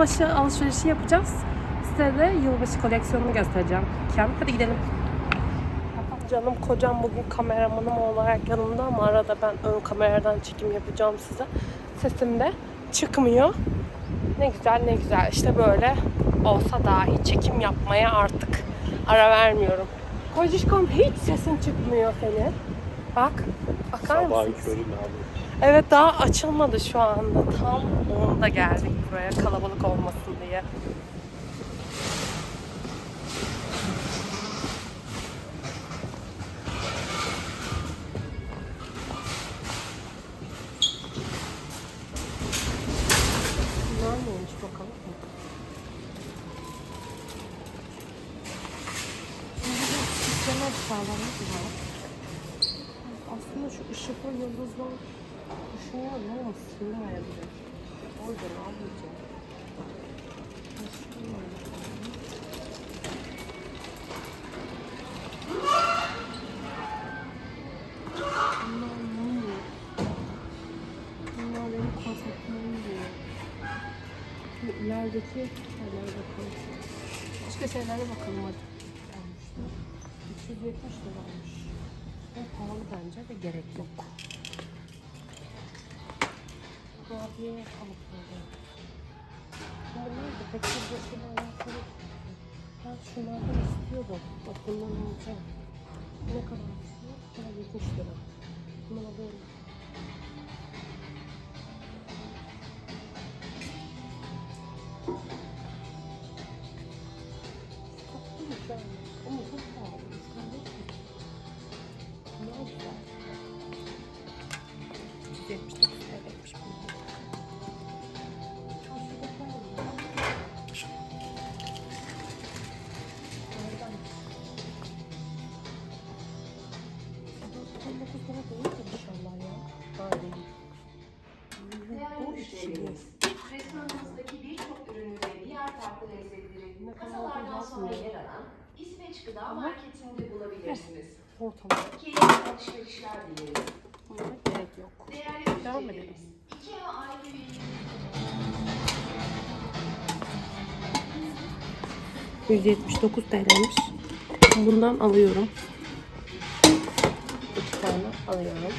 Yılbaşı alışverişi yapacağız. Size de yılbaşı koleksiyonunu göstereceğim. Kem, hadi gidelim. Canım kocam bugün kameramanım olarak yanımda ama arada ben ön kameradan çekim yapacağım size. Sesim de çıkmıyor. Ne güzel ne güzel işte böyle olsa dahi çekim yapmaya artık ara vermiyorum. Kocişkom hiç sesin çıkmıyor senin. Bak, bakar Sabahın mısın? körü ne abi? Evet daha açılmadı şu anda. Tam onda geldik buraya kalabalık olmasın diye. Neymiş bakalım. Aslında şu ışıklı yıldızlar düşünüyorum ama sığmayabilir. O yüzden almayacağım. Bunlar mum. Bunlar benim konseptlerim diyor. Şimdi ilerideki şeylere bakalım. Başka şeylere bakalım hadi. Almışlar. 370 liraymış. Bu pahalı bence ve gerek yok. Kurabiye. Ama neydi? Pek bir başına alakalı. Ben şunlardan istiyordum. Bak bundan alacağım. Ne kadar istiyor? Bana 70 lira. Bunu alıyorum. Tatlıymış Bu müşterimiz, restoranımızdaki birçok ürünü ve diğer farklı lezzetleri kasalardan sonra yer alan İsveç Gıda Marketi'nde bulabilirsiniz. Ortalama. Keyifli alışverişler dileriz. Buna gerek yok. Değerli Devam müşterimiz, IKEA aile üyeleri 179 TL'ymiş. Bundan alıyorum. İki tane alıyorum.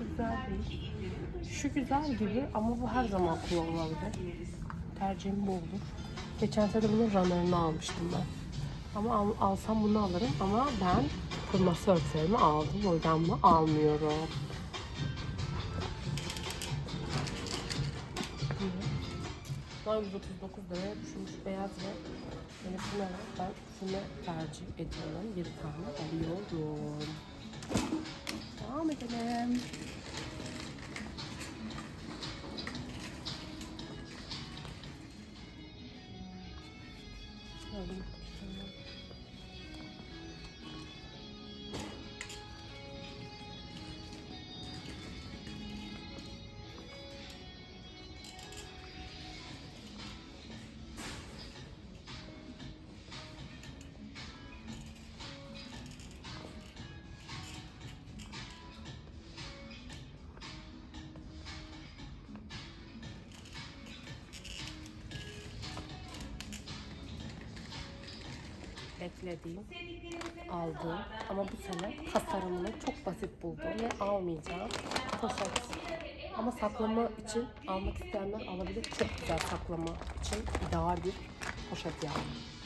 Güzel değil. Şu güzel gibi ama bu her zaman kullanılabilir. Tercihim bu olur. Geçen sene bunun runner'ını almıştım ben. Ama al- alsam bunu alırım ama ben kırmızı örtülerimi aldım. O yüzden bunu almıyorum. Bunlar 139 liraya düşmüş beyaz ve benim bunlara ben şunu tercih ediyorum. Bir tane alıyorum. Devam edelim. Beklediğim, aldığım ama bu sene tasarımını çok basit buldum ve almayacağım poşet. Ama saklama için almak isteyenler alabilir. Çok güzel saklama için ideal bir poşet yani.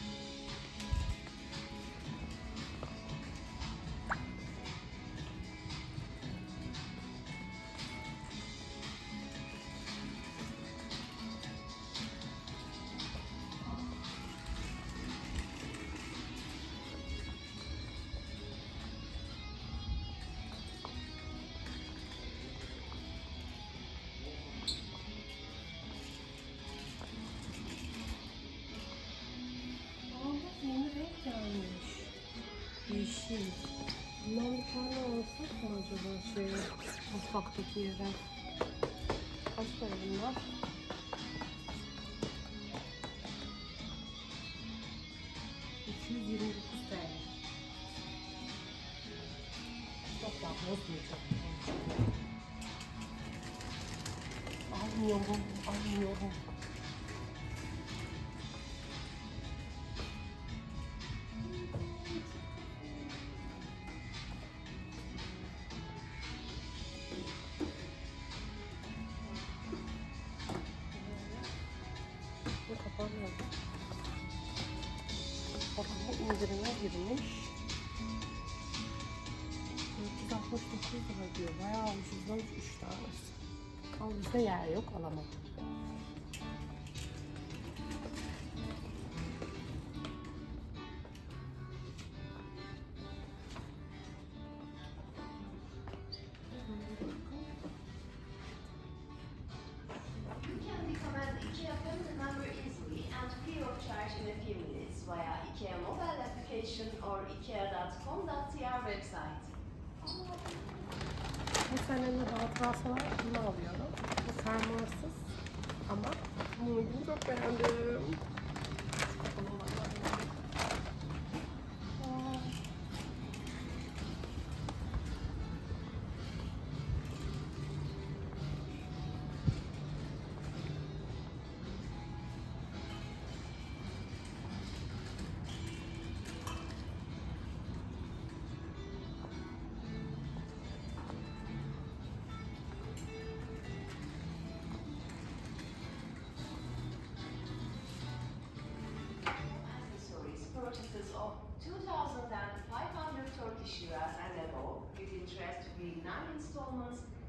Mutfaktaki yere? Kaç para bunlar? ...229 TL. Çok ya, bozmuyor çok. Almıyorum, almıyorum. Yer yok alamam.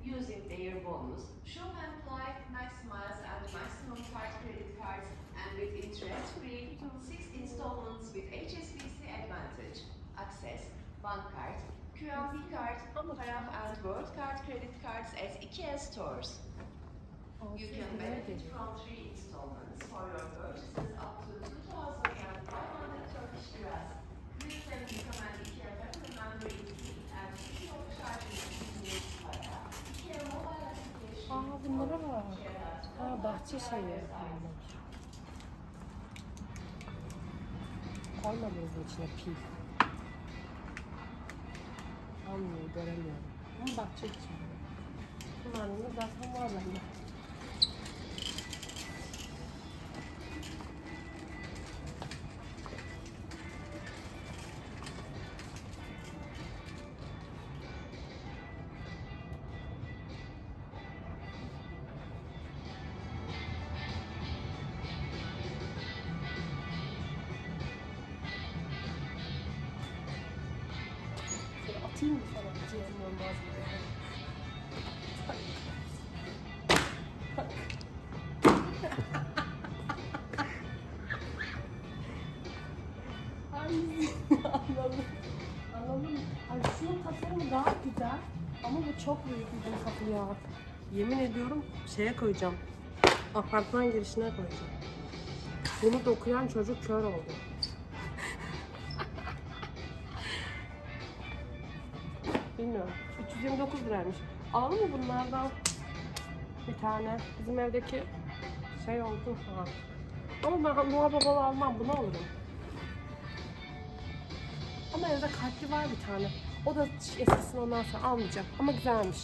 Using their bonus, shop and fly, max miles and maximum card credit cards and with interest-free six installments with HSBC Advantage, Access, Bank Card, QNB Card, Paraf and World Card credit cards at IKEA stores. You can benefit from three installments for your purchases up to 2,500 Turkish liras. Please send recommend IKEA family member easy and free of charge in Aa bunlara bak. Ha bahçe şeyi. Koymadınız mı içine pil? Almıyor, göremiyorum. Ama bahçe için. Bunların zaten var bende. Atayım mı sana mı? Ay anladım. Anladım. Ay şunun tasarımı daha güzel. Ama bu çok büyük bir kapı ya. Yemin ediyorum şeye koyacağım. Apartman girişine koyacağım. Bunu dokuyan çocuk kör oldu. Bilmiyorum. 329 liraymış. Alalım mı bunlardan? Bir tane. Bizim evdeki şey oldu falan. Ama ben Noel Babalı almam. Bunu alırım. Ama evde kalpli var bir tane. O da eskisini ondan sonra almayacağım. Ama güzelmiş.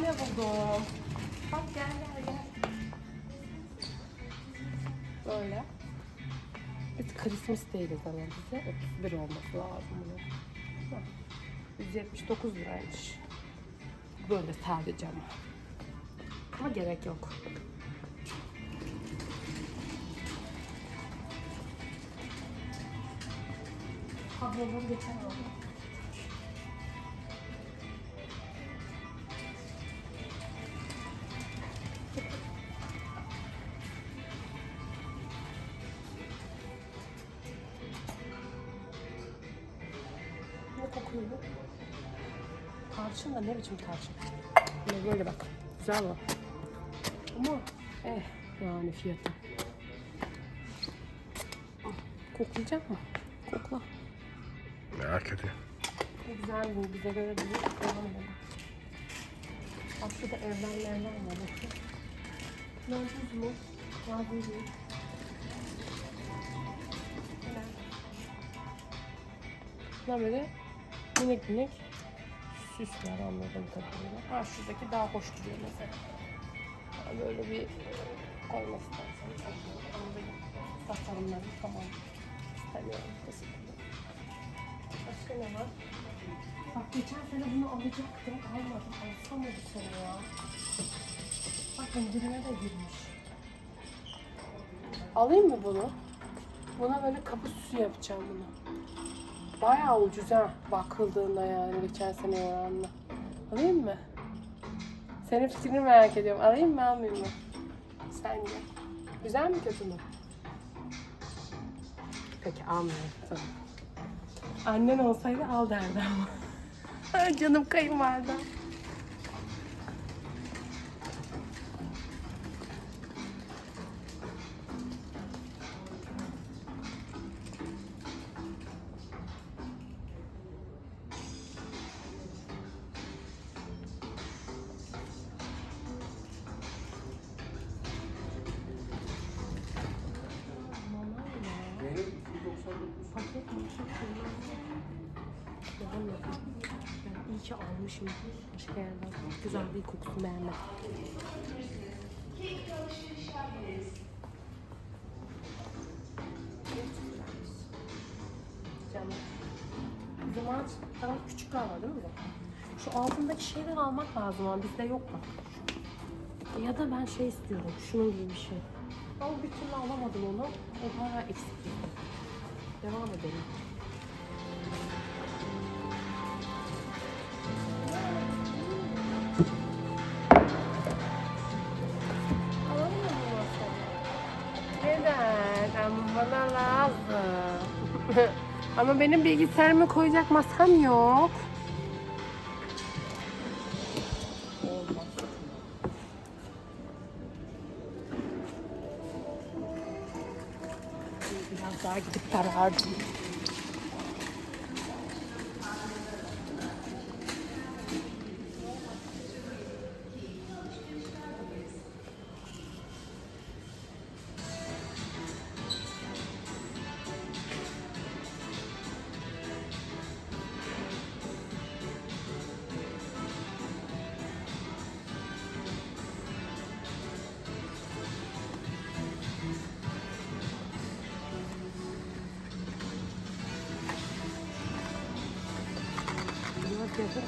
Ne buldum? Bak gel gel gel. Böyle. Biz Christmas değiliz ama bize 31 olması lazım bunun. Bak, 179 liraymış. Böyle sadece ama. Ama gerek yok. Kabloları geçen oldu. Tarçın da ne biçim tarçın? Böyle, böyle bak. Güzel mi? Ama eh yani fiyatı. Ah, Koklayacak mı? Kokla. Merak ediyorum. Bu güzel bu. Bize göre değil. Devam edelim. Evler evler var. Bakın. Buz mu? Var buz mu? Bunlar böyle minik minik süsler anladığım kadarıyla. Ha şuradaki daha hoş duruyor mesela. Ha, Böyle bir. Ama benim tasarımlarım tamam. İstemiyorum kesinlikle. Başka ne var? Bak geçen sene bunu alacaktım. Almadım. Alsam mı bu sene ya? Bak indirime de girmiş. Alayım mı bunu? Buna böyle kapı süsü yapacağım bunu. Bayağı ucuz ha bakıldığında yani geçen sene oranla. Alayım mı? Senin fikrini merak ediyorum. Alayım mı almayayım mı? Sence? Güzel mi kötü mü? Peki almıyorum. Tamam. Annen olsaydı al derdi ama. Canım kayınvalidem. Almışım. Başka yerden. Güzel değil kokusunu beğenmedim. Keyifli alışveriş yapabiliriz. Canım. O zaman daha küçük galiba değil mi bu? Şu altındaki şeyden almak lazım ama bizde yok bak. Ya da ben şey istiyorum. Şunun gibi bir şey. Ama bir türlü alamadım onu. O hala eksik. Devam edelim. Ama benim bilgisayarıma koyacak masam yok. Biraz daha gidip para. Neyse.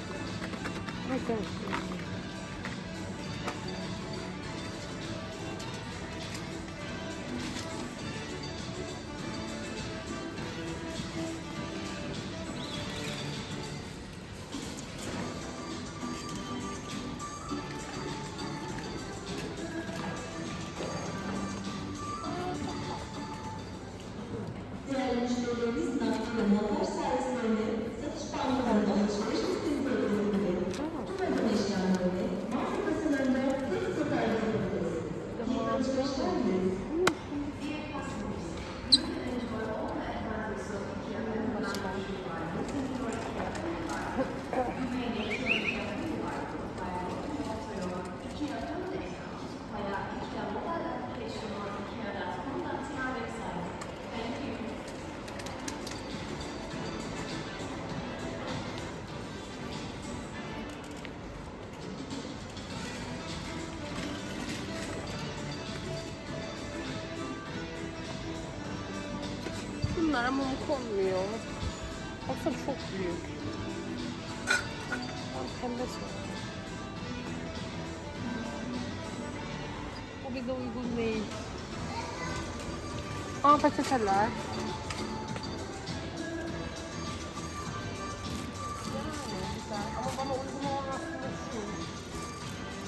Bize uygun değil. Aa güzel ama bana uygun olan aslında şu.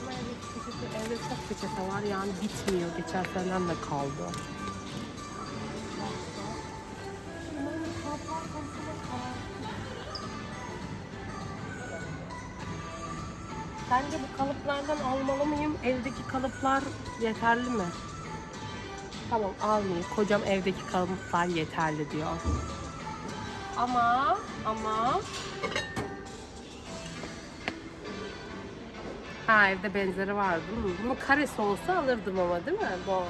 Ama evde, çok peçete var yani bitmiyor. Geçen seneden de kaldı. Sence bu kalıplardan almalı mıyım? Evdeki kalıplar yeterli mi? Tamam almayayım. Kocam evdeki kalıplar yeterli diyor. Ama ama Ha evde benzeri var değil mi? Bunun karesi olsa alırdım ama değil mi? Doğru.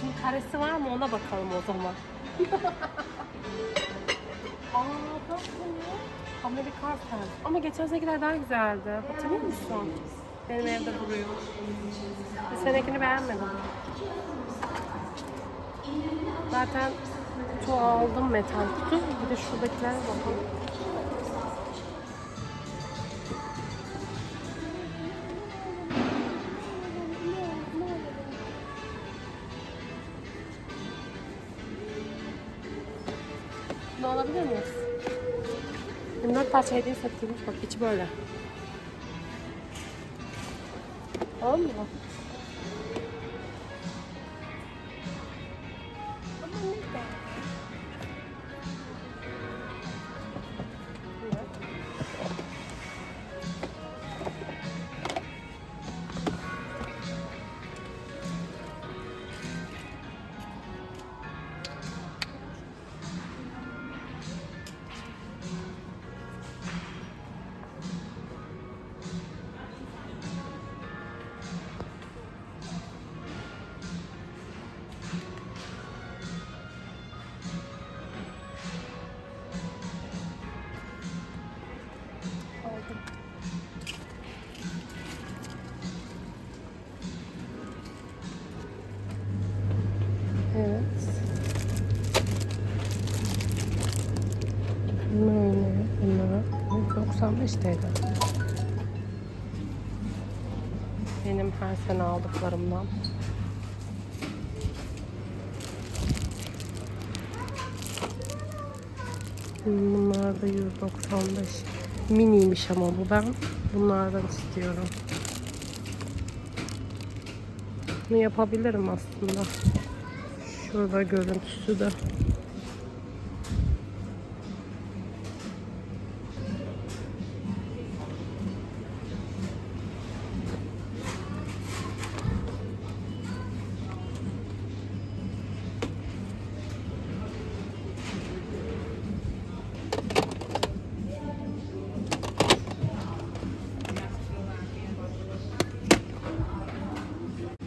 Şimdi karesi var mı ona bakalım o zaman. Aa bak bu? Amerikan. Ama geçen senekiler daha güzeldi. Hatırlıyor musun? Benim evde duruyor. Bu senekini beğenmedim. Zaten çoğu aldım metal kutu. Bir de şuradakilere bakalım. Ne alabilir miyiz? 24 parça hediye satılmış. Bak içi böyle. Tamam bunlara 95 TL. Benim her sene aldıklarımdan. Bunlar da 195. Miniymiş ama bu ben. Bunlardan istiyorum. Bunu yapabilirim aslında. Şurada görüntüsü de.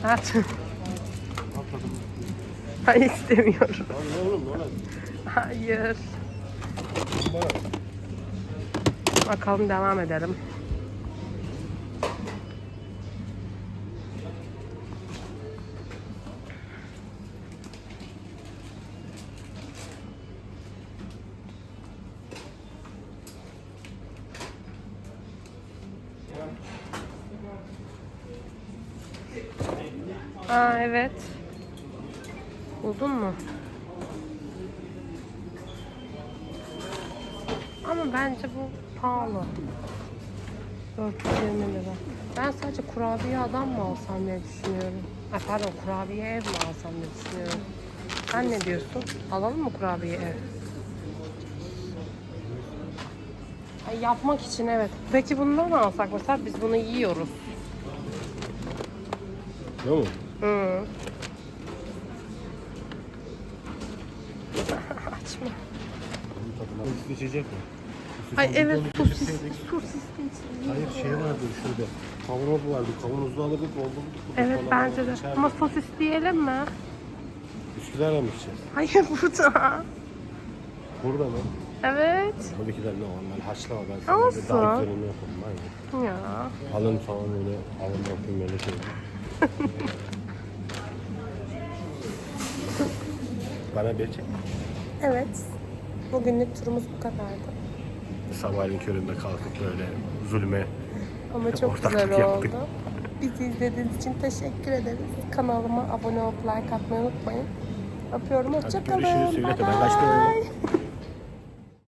Evet. Hayır istemiyorum. Hayır. Bakalım devam edelim. Ama bence bu pahalı. 420 lira. Ben sadece kurabiye adam mı alsam diye düşünüyorum. Ay pardon kurabiye ev mi alsam diye düşünüyorum. Sen ne diyorsun? Alalım mı kurabiye ev? Ay, yapmak için evet. Peki bundan mı alsak mesela biz bunu yiyoruz. Ne mu? Hı. Açma. Sosis içecek mi? Ay evet sosis. Sosis. Hayır şey vardı şurada. Kavanoz vardı. Kavanozu alırdık doldurduk. Evet bence de. Ama sosis diyelim mi? Üsküdar'a mı gideceğiz? Hayır burada. Burada mı? Evet. Tabii ki de normal haşlama ben sana Olsun. bir daha güzelini yapalım. Aynen. Ya. Alın falan öyle alın yapayım böyle şey. Bana bir çek. Evet. Bugünlük turumuz bu kadardı. Sabahleyin köründe kalkıp böyle zulme Ama çok Ortaklık güzel yaptık. oldu. Bizi izlediğiniz için teşekkür ederiz. Kanalıma abone olup like atmayı unutmayın. Öpüyorum. Hoşçakalın. görüşürüz. Bye de ben kaçtım. bye.